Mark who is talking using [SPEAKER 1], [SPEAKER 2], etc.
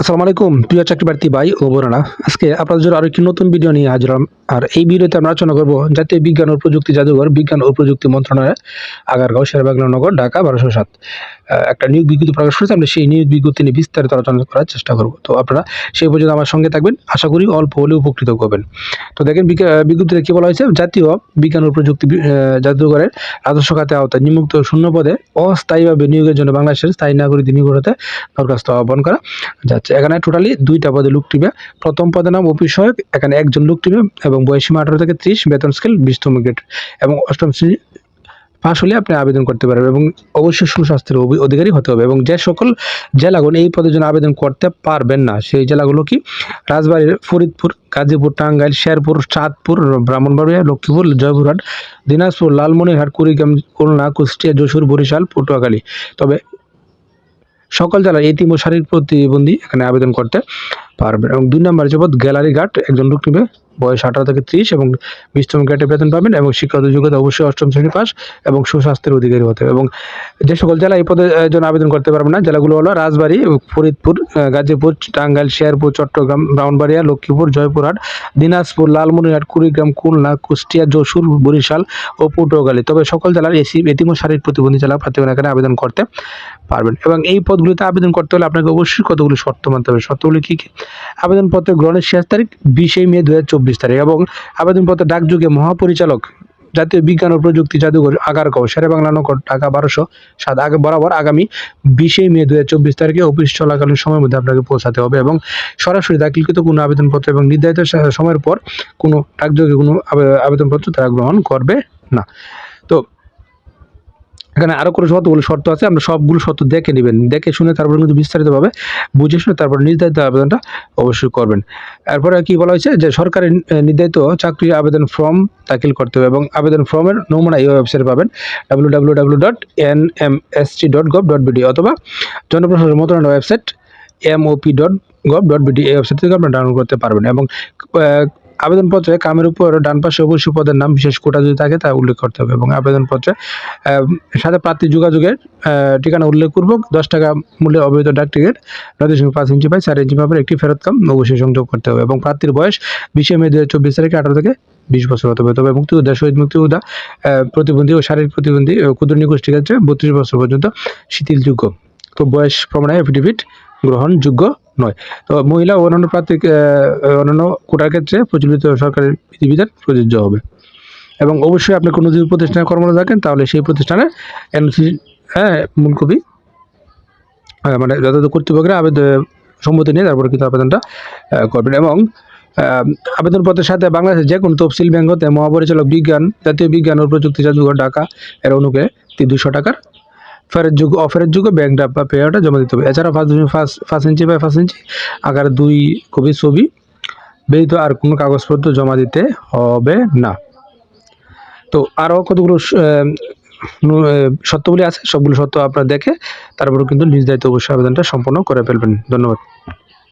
[SPEAKER 1] আসসালামু আলাইকুম। প্রিয় চাকরি প্রার্থী ভাই ও বোনেরা, আজকে আপনাদের জন্য আরও একটি নতুন ভিডিও নিয়ে হাজির আর এই ভিডিওতে আমরা আলোচনা করব জাতীয় বিজ্ঞান ও প্রযুক্তি জাদুঘর বিজ্ঞান ও প্রযুক্তি মন্ত্রণালয়, আগারগাঁও শেরবাংলা নগর, ঢাকা, বারোশো সাত। একটা নিয়োগ বিজ্ঞপ্তি প্রকাশ করেছে, আমরা সেই নিয়োগ বিজ্ঞপ্তি নিয়ে বিস্তারিত আলোচনা করার চেষ্টা করব। তো আপনারা সেই পর্যন্ত আমার সঙ্গে থাকবেন। আশা করি অল্প হলেও উপকৃত করবেন। তো দেখেন, বিজ্ঞা- বিজ্ঞপ্তিতে কি বলা হয়েছে? জাতীয় বিজ্ঞান ও প্রযুক্তি জাদুঘরের রাজস্ব খাতে আওতায় নিমুক্ত শূন্য পদে অস্থায়ীভাবে নিয়োগের জন্য বাংলাদেশের স্থায়ী নাগরিক নিয়োগ করতে দরখাস্ত আহ্বান করা যাচ্ছে। এখানে টোটালি দুইটা পদে লোক টিবে প্রথম পদের নাম অফিস সহায়ক, এখানে একজন লোক টিবে এবং বয়সীমা আঠারো থেকে ত্রিশ, বেতন স্কেল বিশতম গ্রেড এবং অষ্টম শ্রেণি পাশ হলে আপনি আবেদন করতে পারবেন এবং অবশ্যই সুস্বাস্থ্যের অধিকারী হতে হবে এবং যে সকল জেলাগুলো এই পদের জন্য আবেদন করতে পারবেন না, সেই জেলাগুলো কি? রাজবাড়ী, ফরিদপুর, গাজীপুর, টাঙ্গাইল, শেরপুর, চাঁদপুর, ব্রাহ্মণবাড়িয়া, লক্ষ্মীপুর, জয়পুরহাট, দিনাজপুর, লালমনিরহাট, কুড়িগ্রাম, খুলনা, কুষ্টিয়া, যশোর, বরিশাল, পটুয়াখালী। তবে সকল জেলার এতিম ও শারীরিক প্রতিবন্ধী এখানে আবেদন করতে পারবেন। এবং দুই নম্বর জগৎ গ্যালারি গার্ড একজন লোক বয়স আঠারো থেকে ত্রিশ এবং বিশতম গ্রেডে বেতন পাবেন এবং শিক্ষাগত যোগ্যতা অবশ্যই অষ্টম শ্রেণি পাস এবং সুস্বাস্থ্যের অধিকারী হতে হবে। এবং যে সকল জেলা এই পদের জন্য আবেদন করতে পারবেন না, জেলাগুলো হলো রাজবাড়ী, ফরিদপুর গাজীপুর, টাঙ্গাইল শেরপুর চট্টগ্রাম, ব্রাহ্মণবাড়িয়া, লক্ষ্মীপুর, জয়পুরহাট, দিনাজপুর, লালমনিরহাট, কুড়িগ্রাম, খুলনা, কুষ্টিয়া, যশোর, বরিশাল ও পটুয়াখালী। তবে সকল জেলার এসি এতিম ও শারীরিক প্রতিবন্ধী জেলা প্রার্থীগণ এখানে আবেদন করতে পারবেন। এবং এই পদগুলিতে আবেদন করতে হলে আপনাকে অবশ্যই কতগুলি শর্ত মানতে হবে? শর্তগুলি কী কী? আবেদনপত্রের গ্রহণের শেষ তারিখ বিশে মে দুহাজার চব্বিশ। তারিখ এবং আবেদনপত্র ডাকযোগে মহাপরিচালক, জাতীয় বিজ্ঞান ও প্রযুক্তি জাদুঘর আগারগাঁও বাংলা নগর, ঢাকা বারোশো সাত, আগে বরাবর আগামী বিশে মে দু হাজার চব্বিশ তারিখে অফিস চলাকালীন সময়ের মধ্যে আপনাকে পৌঁছাতে হবে এবং সরাসরি দাখিলকৃত কোনো আবেদনপত্র এবং নির্ধারিত সময়ের পর কোনো ডাকযোগে কোনো আবে- আবেদনপত্র তারা গ্রহণ করবে না। তো এখানে আরও কোনো শর্তগুলো শর্ত আছে, আমরা সবগুলো শর্ত দেখে নেবেন। দেখে শুনে তারপর কিন্তু বিস্তারিতভাবে বুঝে শুনে তারপর নির্ধারিত আবেদনটা অবশ্যই করবেন। এরপরে কি বলা হয়েছে যে সরকারি নির্ধারিত চাকরির আবেদন ফর্ম দাখিল করতে হবে এবং আবেদন ফর্মের নমুনা এই ওয়েবসাইটে পাবেন W W W dot N M S T dot gov dot BD অথবা জনপ্রশাসন মন্ত্রণালয় website MOP dot gov dot BD এই ওয়েবসাইট থেকে আপনারা ডাউনলোড করতে পারবেন এবং আবেদনপত্রে কামের উপর ডান পাশে অবশ্যই পদের নাম, বিশেষ কোটা যদি থাকে তা উল্লেখ করতে হবে এবং আবেদনপত্রে সাথে প্রার্থী যোগাযোগের ঠিকানা উল্লেখ উল্লেখপূর্বক দশ টাকা মূল্যে অবৈধ ডাক টিকিট নয় দশমিক পাঁচ ইঞ্চি বাই চার ইঞ্চি মাপের একটি ফেরত কাম অবশ্যই সংযোগ করতে হবে এবং প্রার্থীর বয়স বিশে মে দু হাজার চব্বিশ তারিখে আঠারো থেকে বিশ বছর হতে হবে। তবে মুক্তিযোদ্ধা, শহীদ মুক্তিযোদ্ধা প্রতিবন্ধী ও শারীরিক প্রতিবন্ধী ও ক্ষুদ্র নিগোষ্ঠীর ক্ষেত্রে বত্রিশ বছর পর্যন্ত শিথিলযোগ্য। তো বয়স প্রমাণে এফিডেভিট গ্রহণযোগ্য। নয়। তো মহিলা ও অন্যান্য প্রার্থী অন্যান্য কোটার ক্ষেত্রে প্রচলিত সরকারি বিধিবিধান প্রযোজ্য হবে। এবং অবশ্যই আপনি কোনো যদি প্রতিষ্ঠানে কর্মরত থাকেন, তাহলে সেই প্রতিষ্ঠানের এনসি হ্যাঁ মূল কপি মানে যথাযথ কর্তৃপক্ষের আবেদন সম্মতি নিয়ে তারপরে কিন্তু আবেদনটা করবেন। এবং আবেদনপত্রের সাথে বাংলাদেশের যে কোনো তফসিল ব্যাংক হতে মহাপরিচালক বিজ্ঞান, জাতীয় বিজ্ঞান ও প্রযুক্তি জাদুঘর ঢাকা এর অনুকে দুশো টাকার ফেরত যোগ্য অফেরত যোগ্য ব্যাংক বা পেয়ারটা জমা দিতে হবে। এছাড়া first first first inch by first inch আকার দুই কপি ছবি ব্যতীত আর কোনো কাগজপত্র জমা দিতে হবে না। তো আরও কতগুলো স- আহ, নু- আহ, শর্তগুলি আছে সবগুলো সত্য আপনারা দেখে তারপরে কিন্তু নিজ দায়িত্ব অবশ্যই আবেদনটা সম্পন্ন করে ফেলবেন। ধন্যবাদ।